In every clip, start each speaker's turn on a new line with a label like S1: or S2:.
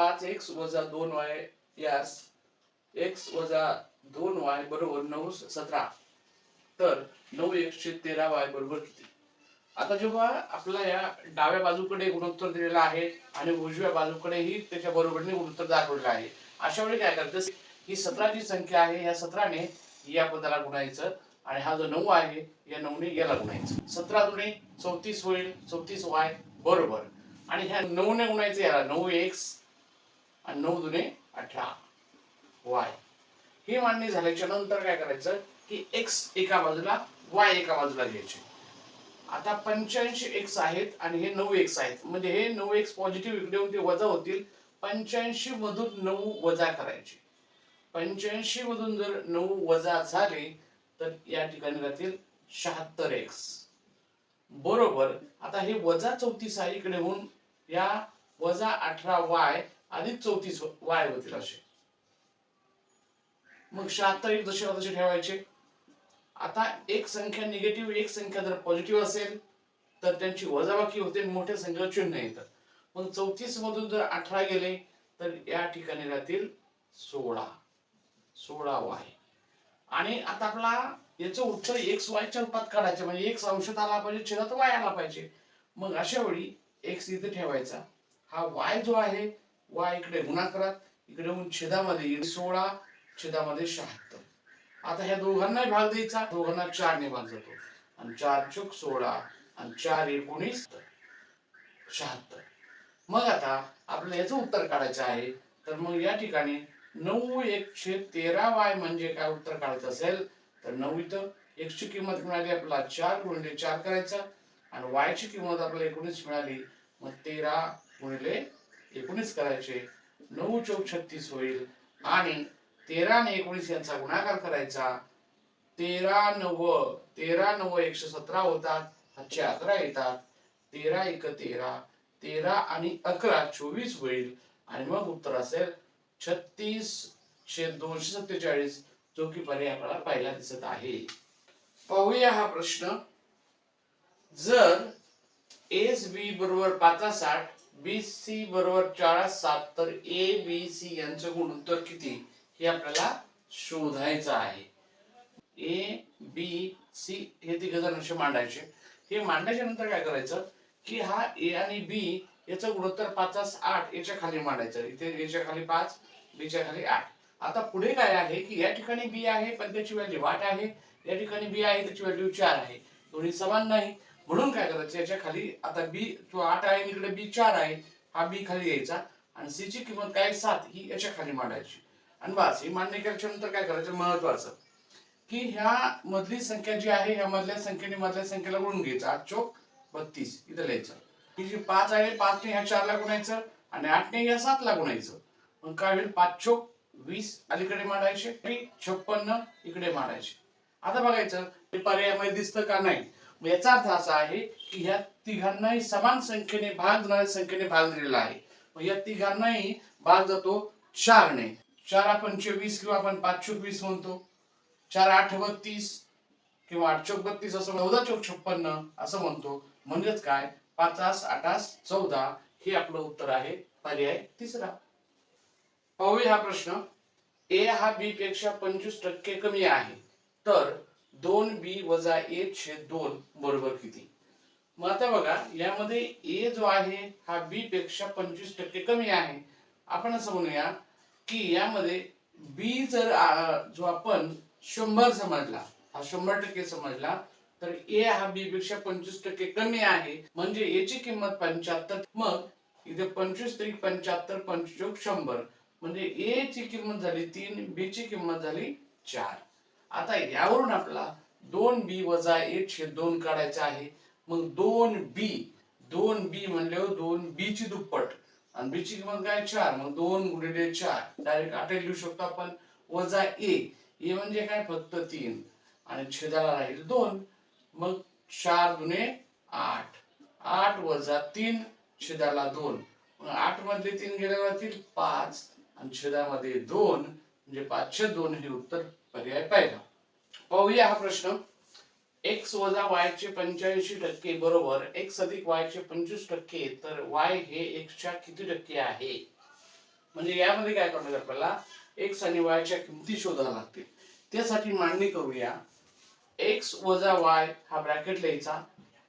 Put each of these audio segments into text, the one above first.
S1: पाच एक्स वजा दोन वाय यास एक्स वजा दोन वाय बरोबर नऊ सतरा. तर नऊ एकशे तेरा वाय बरोबर किती? आता जेव्हा आपला या डाव्या बाजूकडे गुणोत्तर दिलेला आहे आणि उजव्या बाजूकडेही त्याच्या बरोबरीने गुणोत्तर दाखवलेलं आहे. अशा वेळी काय करायचं ही सतराची संख्या आहे या सतराने या पदाला गुणायचं आणि हा जो नऊ आहे या नऊने याला गुणायचं. सतरा दुने चौतीस होईल चौतीस वाय बरोबर. आणि ह्या नऊने गुणायचं याला नऊ एक्स आणि नऊ दुने अठरा. वाय. ही मांडणी झाल्याच्यानंतर काय करायचं की एक्स एका बाजूला वाय एका बाजूला घ्यायचे. आता पंच्याऐंशी एक्स आहेत आणि हे नऊ एक्स आहेत. म्हणजे हे नऊ एक्स पॉझिटिव्ह इकडे येऊन ते वजा होतील. पंच्याऐंशी मधून नऊ वजा करायचे. पंच्याऐंशी मधून जर नऊ वजा झाले तर या ठिकाणी राहतील शहात्तर एक्स बरोबर. आता हे वजा चौतीस आहे इकडे होऊन. या वजा अठरा वाय अधिक चौतीस वाय होतील असे. मग शहात्तर एक जसे तसे ठेवायचे. आता एक संख्या निगेटिव्ह एक संख्या जर पॉझिटिव्ह असेल तर त्यांची वजाबाकी होते मोठ्या संख्येला चिन्ह येतात मग चौतीस मधून जर अठरा गेले तर या ठिकाणी राहतील सोळा. सोळा वाय. आणि आता आपला याचं उत्तर एक्स वायच्या रूपात काढायचं. म्हणजे एक्स अंशात आला पाहिजे छेदात वाय आला पाहिजे. मग अशा वेळी एक्स इथे ठेवायचा. हा वाय जो आहे वा इकडे गुणाकारात इकडे छेदामध्ये येईल. सोळा छेदामध्ये शहात्तर. आता ह्या दोघांनाही भाग द्यायचा. दोघांना चारने भाग जातो. आणि चार चुक सोळा आणि चार एकोणीस शहात्तर. मग आता आपल्याला याचं उत्तर काढायचं आहे. तर मग या ठिकाणी नऊ एकशे तेरा वाय म्हणजे काय उत्तर काढायचं असेल? तर नऊ इथं. एकची किंमत मिळाली आपल्याला चार गुणिले चार करायचा. आणि वायची किंमत आपल्याला एकोणीस मिळाली. मग तेरा गुणिले एकोणीस करायचे नऊ चौक छत्तीस होईल आणि तेरा आणि एकोणीस यांचा गुणाकार करायचा. तेरा नव तेरा नव एकशे सतरा होतात हातचे अकरा येतात. तेरा एक तेरा तेरा आणि अकरा चोवीस होईल. आणि मग उत्तर असेल छत्तीस छेद दोनशे सत्तेचाळीस जो की पर्याय आपल्याला पाहिला दिसत आहे. पाहूया हा प्रश्न. जर एस बी बरोबर पाचा साठ बी सी बरोबर चाळीस सात तर ए बी सी यांचं गुणोत्तर किती? हे आपल्याला शोधायचं आहे. ए बी सी हे तिघ जण असे मांडायचे. हे मांडायच्या नंतर काय करायचं? की हा ए आणि बी याचं गुणोत्तर पाचास आठ याच्या खाली मांडायचं. इथे याच्या खाली पाच बीच्या खाली आठ. आता पुढे काय आहे? की या ठिकाणी बी आहे पण त्याची व्हॅल्यू आठ आहे. या ठिकाणी बी आहे त्याची व्हॅल्यू चार आहे. दोन्ही समान नाही. म्हणून काय करायचं याच्या खाली आता बी तो आठ आहे इकडे बी चार आहे हा बी खाली यायचा आणि सी ची किंमत काय सात ही याच्या खाली मांडायची. आणि बस ही मान्य केल्याच्यानंतर काय करायचं? महत्वाचं की ह्या मधली संख्या जी आहे ह्या मधल्या संख्येने मधल्या संख्येला गुणून घ्यायचं. आठ चोक बत्तीस इथं लिहायचं. ही जी पाच आहे पाचने ह्या चारला गुणायचं आणि आठने या सातला गुणायचं. मग काय होईल? पाच चोक वीस अलीकडे मांडायचे आणि छप्पन्न इकडे मांडायचे. आता बघायचं हे पर्यायामध्ये दिसतं का नाही? याचा अर्थ असा आहे की ह्या तिघांनाही समान संख्येने भाग जाणाऱ्या संख्येने भाग दिलेला आहे. मग या तिघांनाही भाग जातो चारने. चार पंचवीस किंवा आपण पाच चोक वीस म्हणतो. चार आठ बत्तीस किंवा आठ चौक बत्तीस असं चौदा चौक छप्पन्न असं म्हणतो. म्हणजेच काय? पाचास आठास चौदा हे आपलं उत्तर आहे. पर्याय तिसरा. पाहूया हा प्रश्न. ए हा बी पेक्षा पंचवीस टक्के कमी आहे. तर दोन बी वजा ए छेद दोन बरोबर किती? मग आता बघा यामध्ये ए जो आहे हा बी पेक्षा पंचवीस टक्के कमी आहे. आपण असं म्हणूया की यामध्ये बी जर जो आपण शंभर समजला हा शंभर टक्के समजला तर ए हा बी पेक्षा पंचवीस टक्के कमी आहे. म्हणजे ए ची किंमत पंच्याहत्तर मग इथे पंचवीस तरी पंच्याहत्तर पंचोक शंभर. म्हणजे ए ची किंमत झाली तीन बी ची किंमत झाली चार. आता यावरून आपला दोन बी वजा एकशे दोन काढायचा आहे. मग दोन बी दोन बी म्हणल्यावर दोन बी ची दुप्पट. आणि बी ची किंमत काय? चार. मग दोन गुणिले चार. डायरेक्ट आठ लिहू शकतो आपण. वजा ए ए म्हणजे काय? फक्त तीन. आणि छेदाला राहील दोन. मग चार दुने आठ. आठ वजा तीन छेदाला दोन. मग आठ मधले तीन गेले जातील पाच. आणि छेदामध्ये दोन. म्हणजे पाचशे दोन हे उत्तर पर्याय पाहिला. पाहूया हा प्रश्न. एक्स वजा वाय चे पंच्याऐंशी टक्के बरोबर एक्स अधिक वायचे पंचवीस टक्के तर वाय हे एक्सच्या किती टक्के आहे? म्हणजे यामध्ये काय करणार आपल्याला? एक्स आणि वायच्या किमती शोधाव्या लागतील. त्यासाठी मांडणी करूया. एक्स वजा वाय हा ब्रॅकेट लिहायचा.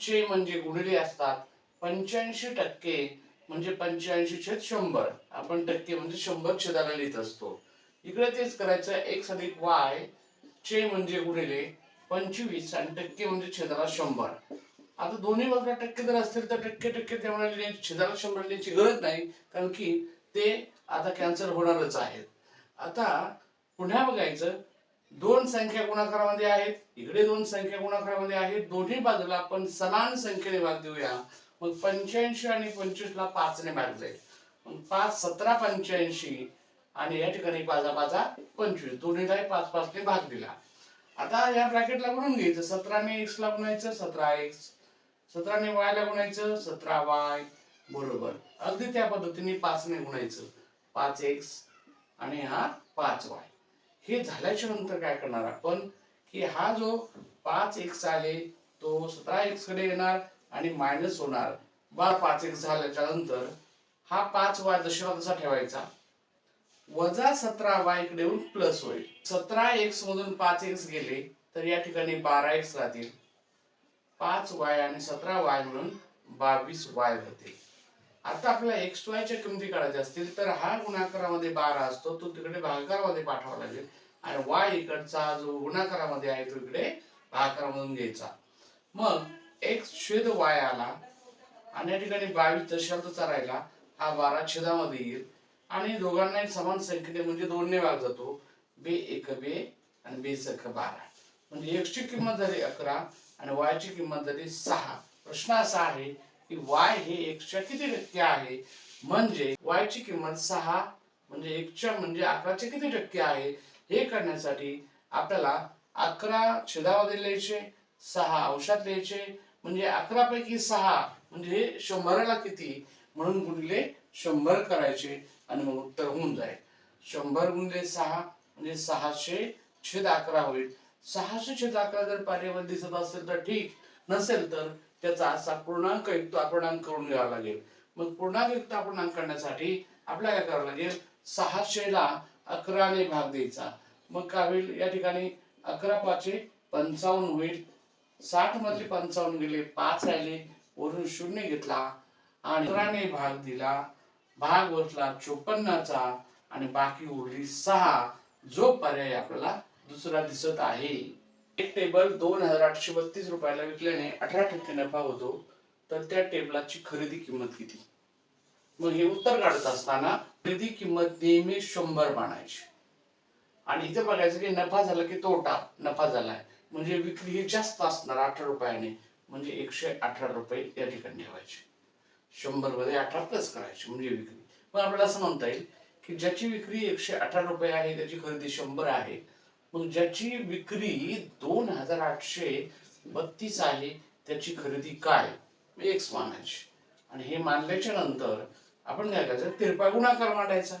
S1: चे म्हणजे गुणिले असतात पंच्याऐंशी टक्के म्हणजे पंच्याऐंशी छेद शंभर. आपण टक्के म्हणजे शंभर छेदाला लिहित असतो. इकडे तेच करायचं एक्स अधिक वाय चे म्हणजे गुणिले पंचवीस आणि टक्के म्हणजे छेदाला शंभर. आता दोन्ही बाजूला टक्के जर असतील तर टक्के टक्के त्यामुळे लिहायची- छेदाला शंभर लिहिण्याची गरज नाही कारण की ते आता कॅन्सल होणारच आहेत. आता पुन्हा बघायचं दोन संख्या गुणाकारामध्ये आहेत इकडे दोन संख्या गुणाकारामध्ये आहेत दोन्ही बाजूला आपण समान संख्येने भाग देऊया. मग पंच्याऐंशी आणि पंचवीसला पाचने भाग जाईल. मग पाच सतरा पंच्याऐंशी आणि या ठिकाणी पाचा पाचा पंचवीस. दोन्हीला पाच पाचने भाग दिला. आता या ब्रॅकेटला गुणून घ्यायचं. सतराने एक्स ला गुणायचं सतरा एक्स सतराने वाय ला गुणायचं सतरा वाय बरोबर. अगदी त्या पद्धतीने पाचने गुणायचं. पाच एक्स आणि हा पाच वाय हे झाल्याच्यानंतर काय करणार आपण? की हा जो पाच एक्स आहे तो सतरा एक्सकडे येणार आणि मायनस होणार. बार पाच एक्स झाल्याच्यानंतर हा पाच वाय दशला तसा ठेवायचा. वजा सतरा वायकडे येऊन प्लस होईल. सतरा एक्स मधून पाच एक्स गेले तर या ठिकाणी बारा एक्स राहतील. पाच वाय आणि सतरा वाय म्हणून बावीस वाय होते. आता आपल्याला एक्स वायच्या किमती काढायच्या असतील तर हा गुणाकारामध्ये बारा असतो तो तिकडे भागाकारामध्ये पाठवावा लागेल. आणि वाय इकडचा जो गुणाकारामध्ये आहे तो इकडे भागाकारामधून घ्यायचा. मग एक्स छेद वाय आला आणि या ठिकाणी बावीस दशांचा राहिला हा बारा छेदामध्ये येईल. आणि दोघांनाही समान संख्येने म्हणजे दोनने भाग जातो. बे एक बे आणि बे सख बारा. म्हणजे एक्सची किंमत झाली अकरा आणि वाय ची किंमत झाली सहा. प्रश्न असा आहे की वाय हे एक्सच्या किती टक्के आहे? म्हणजे वाय ची किंमत सहा म्हणजे एकच्या म्हणजे अकराचे किती टक्के आहे? हे करण्यासाठी आपल्याला अकरा छेदामध्ये लिहायचे सहा अंशात लिहायचे म्हणजे अकरा पैकी सहा म्हणजे हे शंभराला किती? म्हणून गुणले शंभर करायचे आणि मग उत्तर होऊन जाईल. शंभर गुणले सहा म्हणजे सहाशे छेद अकरा होईल. सहाशे छेद अकरा जर पाण्यावर दिसत असेल तर ठीक. नसेल तर त्याचा असा पूर्णांक युक्त अपूर्णांक करून घ्यावा लागेल. मग पूर्णांक युक्त अपूर्णांक करण्यासाठी आपल्याला काय करावं लागेल? सहाशेला अकराने भाग द्यायचा. मग काय होईल? या ठिकाणी अकरा पाचे पंचावन्न होईल. साठ मधले पंचावन्न गेले पाच राहिले. वरून शून्य घेतला आणि अकराने भाग दिला. भाग बसला चोपन्नाचा आणि बाकी उरली सहा जो पर्याय आपल्याला दुसरा दिसत आहे. एक टेबल दोन हजार आठशे बत्तीस रुपयाला विकल्याने अठरा टक्के नफा होतो तर त्या टेबलाची खरेदी किंमत किती? मग हे उत्तर काढत असताना खरेदी किंमत नेहमी शंभर मानायची. आणि इथे बघायचं की नफा झाला की तोटा? नफा झालाय. म्हणजे विक्री ही जास्त असणार अठरा रुपयाने म्हणजे एकशे अठरा रुपये या ठिकाणी ठेवायचे. शंभरमध्ये अठरा प्लस म्हणजे विक्री. पण आपल्याला असं म्हणता येईल की ज्याची विक्री एकशे अठरा रुपये आहे त्याची खरेदी शंभर आहे मग ज्याची विक्री दोन हजार आठशे बत्तीस आहे त्याची खरेदी काय? एक्स मानायची. आणि हे मांडल्याच्या नंतर आपण काय करायचं? तिरपा गुणाकार मांडायचा.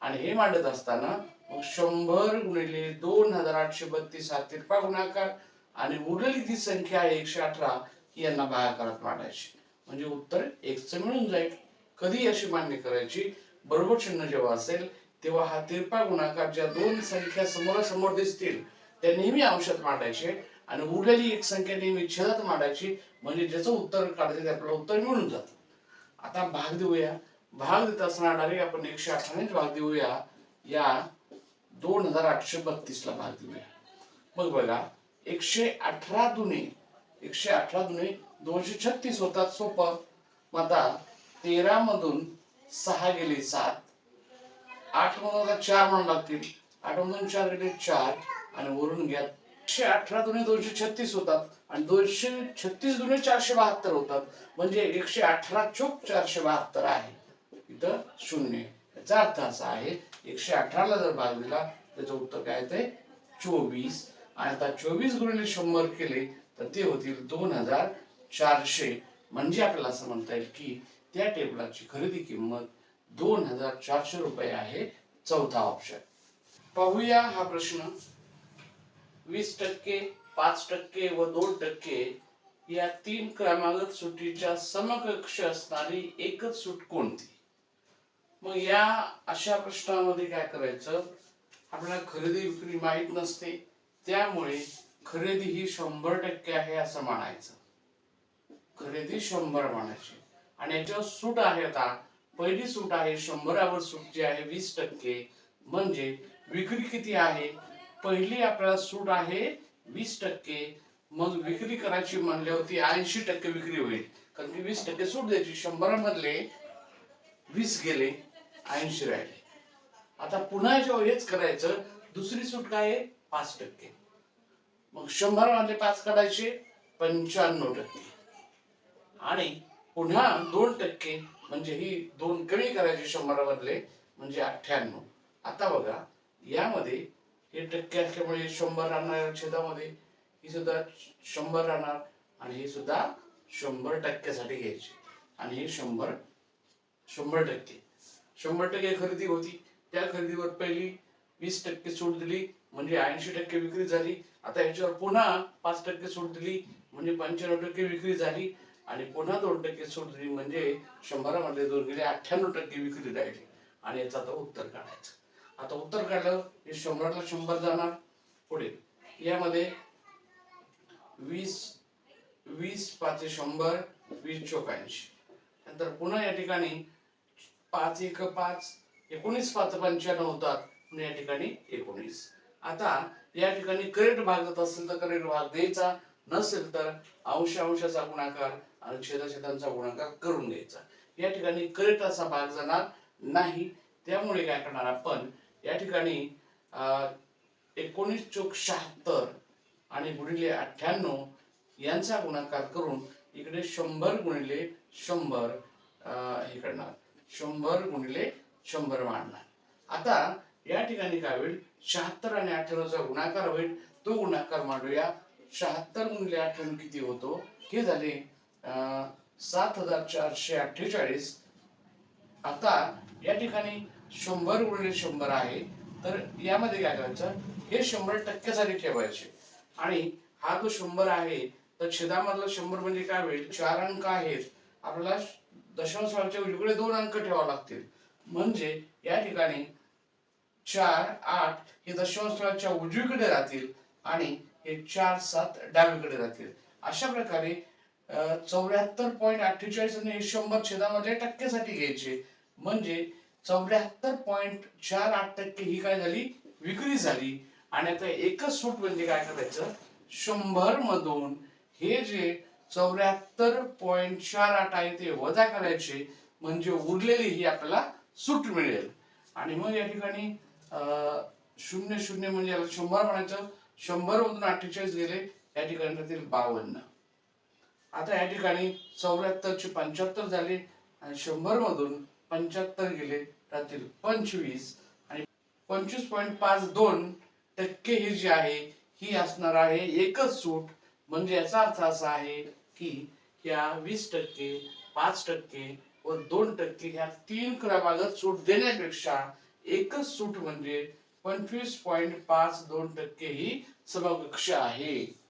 S1: आणि हे मांडत असताना मग शंभर गुणिले दोन हजार आठशे बत्तीस हा तिरपा गुणाकार आणि उरलेली ती संख्या आहे एकशे अठरा ही यांना भागाकारात मांडायची. म्हणजे उत्तर एकच मिळून जाईल. कधी अशी मान्य करायची? बरोबर चिन्ह जेव्हा असेल तेव्हा हा तिरपा गुणाकार ज्या दोन संख्या समोरासमोर दिसतील त्या नेहमी अंशात मांडायचे आणि उरलेली एक संख्या नेहमी छेदात मांडायची. म्हणजे ज्याचं उत्तर काढायचं ते आपल्याला उत्तर मिळून जातं. आता भाग देऊया. भाग देत असताना डायरेक्ट आपण एकशे अठ्ठावीस भाग देऊया. या दोन हजार आठशे बत्तीस ला भाग देऊया. मग बघा एकशे अठरा दुने एकशे अठरा दुने दोनशे छत्तीस होतात सोपं मग आता तेरा मधून सहा गेले सात. आठ मधून आता चार म्हणून लागतील. आठ मधून चार गेले चार आणि वरून घ्या. एकशे अठरा दुने दोनशे छत्तीस होतात आणि दोनशे छत्तीस दुने चारशे बहात्तर होतात म्हणजे एकशे अठरा चोक चारशे बहात्तर आहे. इथं शून्य. याचा अर्थ असा आहे एकशे अठराला जर भाग दिला त्याचं उत्तर काय ते चोवीस. आणि आता चोवीस गुणिले शंभर केले तर ते होतील दोन हजार चारशे. म्हणजे आपल्याला असं म्हणता येईल की त्या टेबलाची खरेदी किंमत दोन हजार चारशे रुपये आहे. चौथा ऑप्शन पाहूया हा प्रश्न. वीस टक्के पाच टक्के व दोन टक्के या तीन क्रमागत सुटीच्या समकक्ष असणारी एकच सूट कोणती? मग या अशा प्रश्नामध्ये काय करायचं? आपल्याला खरेदी विक्री माहीत नसते. त्यामुळे खरेदी ही शंभर टक्के आहे असं म्हणायचं. खरेदी शंभर म्हणायची. आणि याच्यावर सूट आहे आता. पहिली सूट आहे शंभरावर सूट जी आहे वीस टक्के. म्हणजे विक्री किती आहे? पहिली आपल्याला सूट आहे वीस टक्के. मग विक्री करायची म्हणल्यावरती ऐंशी टक्के विक्री होईल. कारण की वीस टक्के सूट द्यायची. शंभरामधले वीस गेले ऐंशी राहिले. आता पुन्हा जेव्हा हेच करायचं. दुसरी सूट काय आहे? पाच टक्के. मग शंभर मधले पाच काढायचे पंच्याण्णव टक्के. आणि पुन्हा दोन टक्के म्हणजे ही दोन कमी करायचे शंभरा मधले म्हणजे अठ्ठ्याण्णव. आता बघा यामध्ये हे टक्के असल्यामुळे शंभर राहणार छेदामध्ये. ही सुद्धा शंभर राहणार आणि ही सुद्धा शंभर टक्क्यासाठी घ्यायची. आणि हे शंभर शंभर टक्के. शंभर टक्के खरेदी होती. त्या खरेदीवर पहिली वीस टक्के सूट दिली. म्हणजे ऐंशी टक्के विक्री झाली. आता याच्यावर पुन्हा पाच टक्के सूट दिली म्हणजे पंच्याण्णव टक्के विक्री झाली आणि पुन्हा दोन टक्के सूट दिली म्हणजे शंभरामध्ये दोन गेले अठ्ठ्याण्णव टक्के विक्री राहिली. आणि याचं आता उत्तर काढायचं. आता उत्तर काढलं हे शंभराला शंभर जाणार. पुढे यामध्ये वीस वीस पाच शंभर वीस चौऱ्याऐंशी नंतर पुन्हा या ठिकाणी पाच एक पाच एकोणीस पाच पंच्याण्णव होतात. म्हणून या ठिकाणी एकोणीस. आता या ठिकाणी करेक्ट भाग जात असेल तर करेक्ट भाग द्यायचा. नसेल तर अंश अंशाचा गुणाकार आणि छेदाछेदांचा गुणाकार करून घ्यायचा. या ठिकाणी करेक्ट असा भाग जाणार नाही. त्यामुळे काय करणार आपण? या ठिकाणी अं, एकोणीस चोक शहात्तर आणि गुणिले अठ्ठ्याण्णव यांचा गुणाकार करून इकडे शंभर गुणिले शंभर अं, हे करणार. शंभर गुणिले शंभर मांडणार आता या ठिकाणी काय होईल? शहात्तर आणि अठ्ठ्याण्णवचा गुणाकार होईल. तो गुणाकार मांडूया. शहात्तर गुणिले अठ्ठ्याण्णव किती होतो? हे झाले सात हजार चारशे अठ्ठेचाळीस. आता या ठिकाणी शंभर गुणिले शंभर आहे. तर यामध्ये काय करायचं? हे शंभर टक्क्यासाठी ठेवायचे. आणि हा जो शंभर आहे तर छेदामधला शंभर म्हणजे काय होईल? चार अंक आहेत. आपल्याला दशांश स्थानाच्या दोन अंक ठेवावे लागतील. म्हणजे या ठिकाणी चार आठ हे दशांश उजवीकडे राहतील आणि हे चार सात डावीकडे राहतील. अशा प्रकारे चौऱ्याहत्तर पॉईंट अठ्ठेचाळीस आणि हे शंभर छेदामध्ये टक्क्यासाठी घ्यायचे. म्हणजे चौऱ्याहत्तर पॉईंट चार आठ टक्के ही काय झाली? विक्री झाली. आणि आता एकच सूट म्हणजे काय करायचं? शंभर मधून हे जे चौऱ्याहत्तर पॉईंट चार आठ आहे ते वजा करायचे. म्हणजे उरलेली ही आपल्याला सूट मिळेल. आणि मग या ठिकाणी शून्य शून्य म्हणजे याला शंभर म्हणायचं. शंभर मधून अठ्ठेचाळीस गेले या ठिकाणी राहतील बावन्न. आता या ठिकाणी चौऱ्याहत्तर चे पंच्याहत्तर झाले आणि शंभर मधून पंच्याहत्तर गेले राहतील पंचवीस. आणि पंचवीस पॉईंट पाच दोन टक्के ही जी आहे ही असणार आहे एकच सूट. म्हणजे याचा अर्थ असा आहे की या वीस टक्के पाच टक्के व दोन टक्के ह्या तीन क्रमागत सूट देण्यापेक्षा एकच सूट म्हणजे पंचवीस पॉईंट पाच दोन टक्के ही समकक्ष आहे.